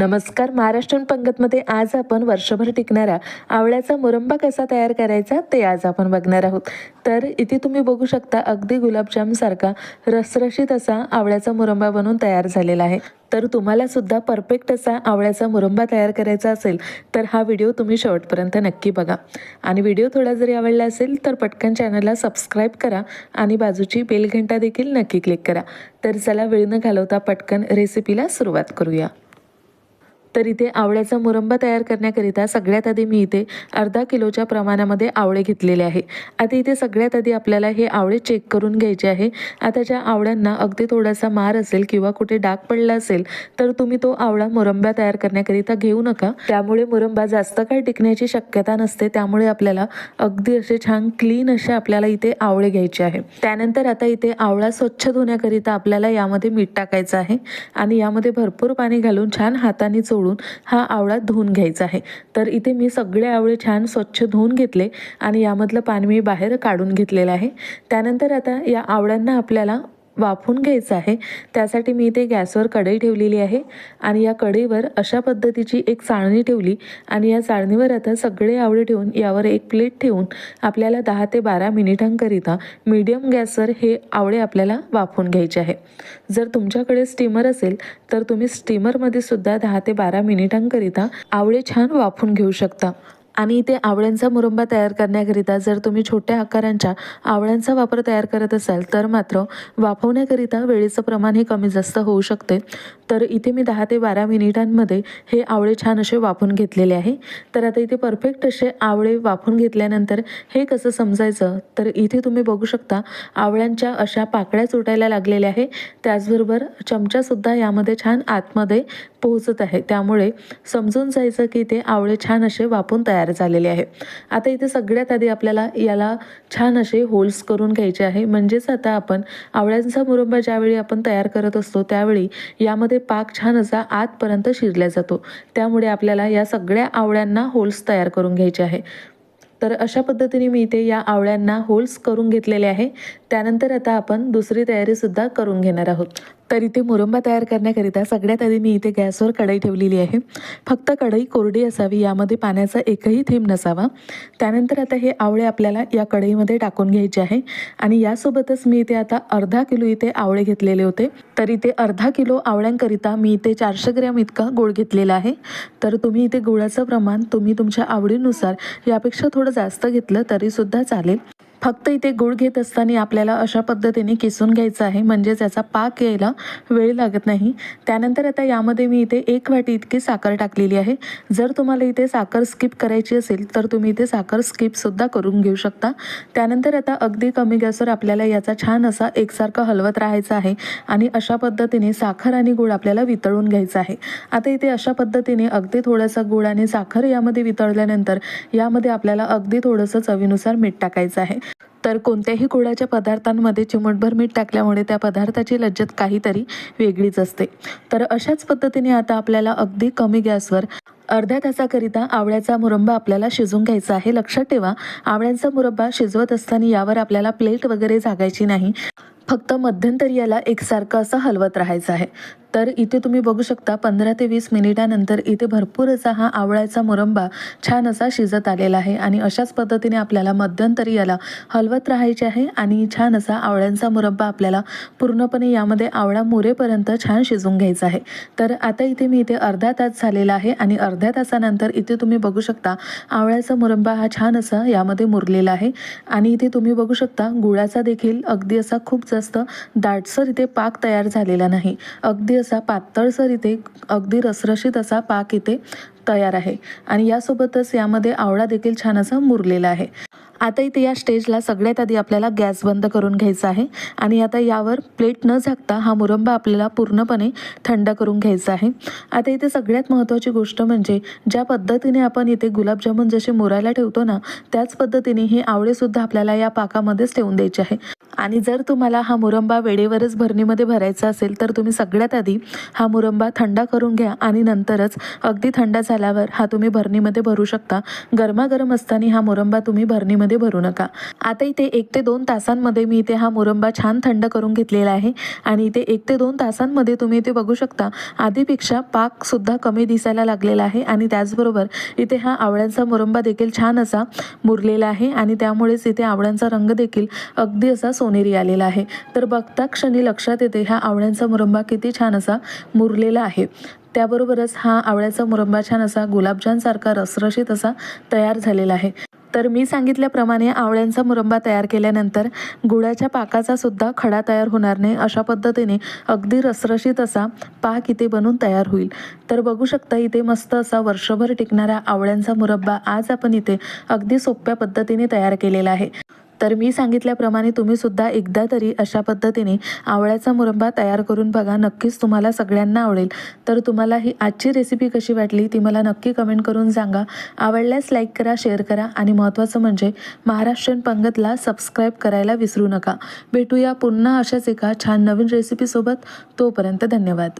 नमस्कार. महाराष्ट्रीयन पंगतमध्ये आज आपण वर्षभर टिकणारा आवळ्याचा मुरंबा कसा तयार करायचा ते आज आपण बघणार आहोत. तर इथे तुम्ही बघू शकता अगदी गुलाबजामसारखा रसरशीत असा आवळ्याचा मुरंबा बनवून तयार झालेला आहे. तर तुम्हाला सुद्धा परफेक्ट असा आवळ्याचा मुरंबा तयार करायचा असेल तर हा व्हिडिओ तुम्ही शेवटपर्यंत नक्की बघा. आणि व्हिडिओ थोडा जरी आवडला असेल तर पटकन चॅनलला सबस्क्राईब करा आणि बाजूची बेल घंटा देखील नक्की क्लिक करा. तर चला वेळ न घालवता पटकन रेसिपीला सुरुवात करूया. तर इथे आवळ्याचा मुरंबा तयार करण्याकरिता सगळ्यात आधी मी इथे अर्धा किलोच्या प्रमाणामध्ये आवळे घेतलेले आहे. आता इथे सगळ्यात आधी आपल्याला हे आवळे चेक करून घ्यायचे आहे. आता ज्या आवळ्यांना अगदी थोडासा मार असेल किंवा कुठे डाग पडला असेल तर तुम्ही तो आवळा मुरंबा तयार करण्याकरिता घेऊ नका. त्यामुळे मुरंबा जास्त काळ टिकण्याची शक्यता नसते. त्यामुळे आपल्याला अगदी असे छान क्लीन असे आपल्याला इथे आवळे घ्यायचे आहे. त्यानंतर आता इथे आवळा स्वच्छ धुण्याकरिता आपल्याला यामध्ये मीठ टाकायचं आहे. आणि यामध्ये भरपूर पाणी घालून छान हाताने सोडून हा आवळा धुवून घ्यायचा आहे. तर इथे मी सगळे आवळे छान स्वच्छ धुवून घेतले आणि यामधलं पाणी मी बाहेर काढून घेतलेलं आहे. त्यानंतर आता या आवळ्यांना आपल्याला वाफून घ्यायचं आहे. त्यासाठी मी इथे गॅसवर कढई ठेवलेली आहे आणि या कढईवर अशा पद्धतीची एक चाळणी ठेवली आणि या चाळणीवर आता सगळे आवळे ठेवून यावर एक प्लेट ठेवून आपल्याला दहा ते बारा मिनिटांकरिता मीडियम गॅसवर हे आवळे आपल्याला वाफून घ्यायचे आहे. जर तुमच्याकडे स्टीमर असेल तर तुम्ही स्टीमरमध्ये सुद्धा दहा ते बारा मिनिटांकरिता आवळे छान वाफून घेऊ शकता. आणि इथे आवळ्यांचा मुरंबा तयार करण्याकरिता जर तुम्ही छोट्या आकारांच्या आवळ्यांचा वापर तयार करत असाल तर मात्र वाफवण्याकरिता वेळेचं प्रमाण हे कमी जास्त होऊ शकते. तर इथे मी दहा ते बारा मिनिटांमध्ये हे आवळे छान असे वाफून घेतलेले आहे. तर आता इथे परफेक्ट असे आवळे वाफून घेतल्यानंतर हे कसं समजायचं? तर इथे तुम्ही बघू शकता आवळ्यांच्या अशा पाकळ्या सुटायला लागलेल्या आहे. त्याचबरोबर चमचासुद्धा यामध्ये छान आतमध्ये पोहोचत आहे. त्यामुळे समजून जायचं की ते आवळे छान असे वापून तयार झालेले आहे. आता इथे सगळ्यात आधी आपल्याला याला छान असे होल्स करून घ्यायचे आहे. म्हणजेच आता आपण आवळ्यांचा मुरंबा ज्यावेळी आपण तयार करत असतो त्यावेळी यामध्ये पाक छान असा आतपर्यंत शिरला जातो. त्यामुळे आपल्याला या सगळ्या आवळ्यांना होल्स तयार करून घ्यायचे आहे. तर अशा पद्धतीने मी इथे या आवळ्यांना होल्स करून घेतलेले आहे. त्यानंतर आता आपण दुसरी तयारीसुद्धा करून घेणार आहोत. तर इथे मुरंबा तयार करण्याकरिता सगळ्यात आधी मी इथे गॅसवर कढई ठेवलेली आहे. फक्त कढई कोरडी असावी यामध्ये पाण्याचा एकही थेंब नसावा. त्यानंतर आता हे आवळे आपल्याला या कढईमध्ये टाकून घ्यायचे आहे. आणि यासोबतच मी इथे आता अर्धा किलो इथे आवळे घेतलेले होते. तर इथे अर्धा किलो आवळ्यांकरिता मी इथे चारशे ग्रॅम इतका गोळ घेतलेला आहे. तर तुम्ही इथे गुळाचं प्रमाण तुम्ही तुमच्या आवडीनुसार यापेक्षा थोडं जास्त घेतलं तरीसुद्धा चालेल. फक्त इथे गुळ घेत असताना आपल्याला अशा पद्धतीने किसून घ्यायचं आहे. म्हणजेच याचा पाक यायला वेळ लागत नाही. त्यानंतर आता यामध्ये मी इथे एक वाटी इतकी साखर टाकलेली आहे. जर तुम्हाला इथे साखर स्किप करायची असेल तर तुम्ही इथे साखर स्किपसुद्धा करून घेऊ शकता. त्यानंतर आता अगदी कमी गॅसवर आपल्याला याचा छान असा एकसारखा हलवत राहायचा आहे आणि अशा पद्धतीने साखर आणि गुळ आपल्याला वितळून घ्यायचा आहे. आता इथे अशा पद्धतीने अगदी थोडासा गुळ आणि साखर यामध्ये वितळल्यानंतर यामध्ये आपल्याला अगदी थोडंसं चवीनुसार मीठ टाकायचं आहे. तर कोणत्याही गुळाच्या पदार्थांमध्ये चिमटभर मीठ टाकल्यामुळे त्या पदार्थाची लज्जत काहीतरी वेगळीच असते. तर अशाच पद्धतीने आता आपल्याला अगदी कमी गॅसवर अर्ध्या तासाकरिता आवळ्याचा मुरंबा आपल्याला शिजून घ्यायचा आहे. लक्षात ठेवा आवळ्यांचा मुरंबा शिजवत असताना यावर आपल्याला प्लेट वगैरे झागायची नाही. फक्त मध्यंतरी याला एकसारखं असं हलवत राहायचं आहे. तर इथे तुम्ही बघू शकता पंधरा ते वीस मिनिटानंतर इथे भरपूर असा हा आवळ्याचा मुरंबा छान असा शिजत आलेला आहे आणि अशाच पद्धतीने आपल्याला मध्यंतरी याला हलवत राहायचे आहे आणि छान असा आवळ्यांचा मुरंबा आपल्याला पूर्णपणे यामध्ये आवळा मुरेपर्यंत छान शिजून घ्यायचा आहे. तर आता इथे मी इथे अर्धा तास झालेला आहे आणि अर्ध्या तासानंतर इथे तुम्ही बघू शकता आवळ्याचा मुरंबा हा छान असा यामध्ये मुरलेला आहे. आणि इथे तुम्ही बघू शकता गुळाचा देखील अगदी असा खूप जास्त दाटसर इथे पाक तयार झालेला नाही. अगदी असा पातळसर इथे अगदी रसरशीत असा पाक इथे तयार आहे. आणि यासोबतच यामध्ये आवळा देखील छान असा मुरलेला आहे. आता इथे या स्टेजला सगळ्यात आधी आपल्याला गॅस बंद करून घ्यायचा आहे. आणि आता यावर प्लेट न झाकता हा मुरंबा आपल्याला पूर्णपणे थंड करून घ्यायचा आहे. आता इथे सगळ्यात महत्त्वाची गोष्ट म्हणजे ज्या पद्धतीने आपण इथे गुलाबजामुन जसे मुरायला ठेवतो ना त्याच पद्धतीने हे आवळेसुद्धा आपल्याला या पाकामध्येच ठेवून द्यायचे आहे. आणि जर तुम्हाला हा मुरंबा वेळेवरच भरणीमध्ये भरायचा असेल तर तुम्ही सगळ्यात आधी हा मुरंबा थंडा करून घ्या आणि नंतरच अगदी थंड झाल्यावर हा तुम्ही भरणीमध्ये भरू शकता. गरमागरम असताना हा मुरंबा तुम्ही भरणीमध्ये भरू नका. आता इथे एक ते दोन तासांमध्ये मी इथे हा मुरंबा छान थंड करून घेतलेला आहे आणि इथे एक ते दोन तासांमध्ये तुम्ही इथे बघू शकता आधीपेक्षा पाकसुद्धा कमी दिसायला लागलेला आहे आणि त्याचबरोबर इथे हा आवळ्यांचा मुरंबा देखील छान असा मुरलेला आहे आणि त्यामुळेच इथे आवळ्यांचा रंग देखील अगदी असा सोनेरी आलेला आहे. तर बघता क्षणी लक्षात येते ह्या आवळ्यांचा मुरंबा किती छान असा मुरलेला आहे. त्याबरोबरच हा आवळ्याचा मुरंबा छान असा गुलाबजामसारखा रसरशीत असा तयार झालेला आहे. तर मी सांगितल्याप्रमाणे आवळ्यांचा मुरंबा तयार केल्यानंतर गुळाच्या पाकाचा सुद्धा खडा तयार होणार नाही. अशा पद्धतीने अगदी रसरशीत असा पाक इथे बनून तयार होईल. तर बघू शकता इथे मस्त असा वर्षभर टिकणारा आवळ्यांचा मुरब्बा आज आपण इथे अगदी सोप्या पद्धतीने तयार केलेला आहे. तर मी सांगितल्याप्रमाणे तुम्ही सुद्धा एकदा तरी अशा पद्धतीने आवळ्याचा मुरंबा तयार करून बघा. नक्कीच तुम्हाला सगळ्यांना आवडेल. तर तुम्हाला ही आजची रेसिपी कशी वाटली ती मला नक्की कमेंट करून सांगा. आवडल्यास लाईक करा शेअर करा आणि महत्त्वाचं म्हणजे महाराष्ट्रीयन पंगतला सबस्क्राईब करायला विसरू नका. भेटूया पुन्हा अशाच एका छान नवीन रेसिपीसोबत तोपर्यंत धन्यवाद.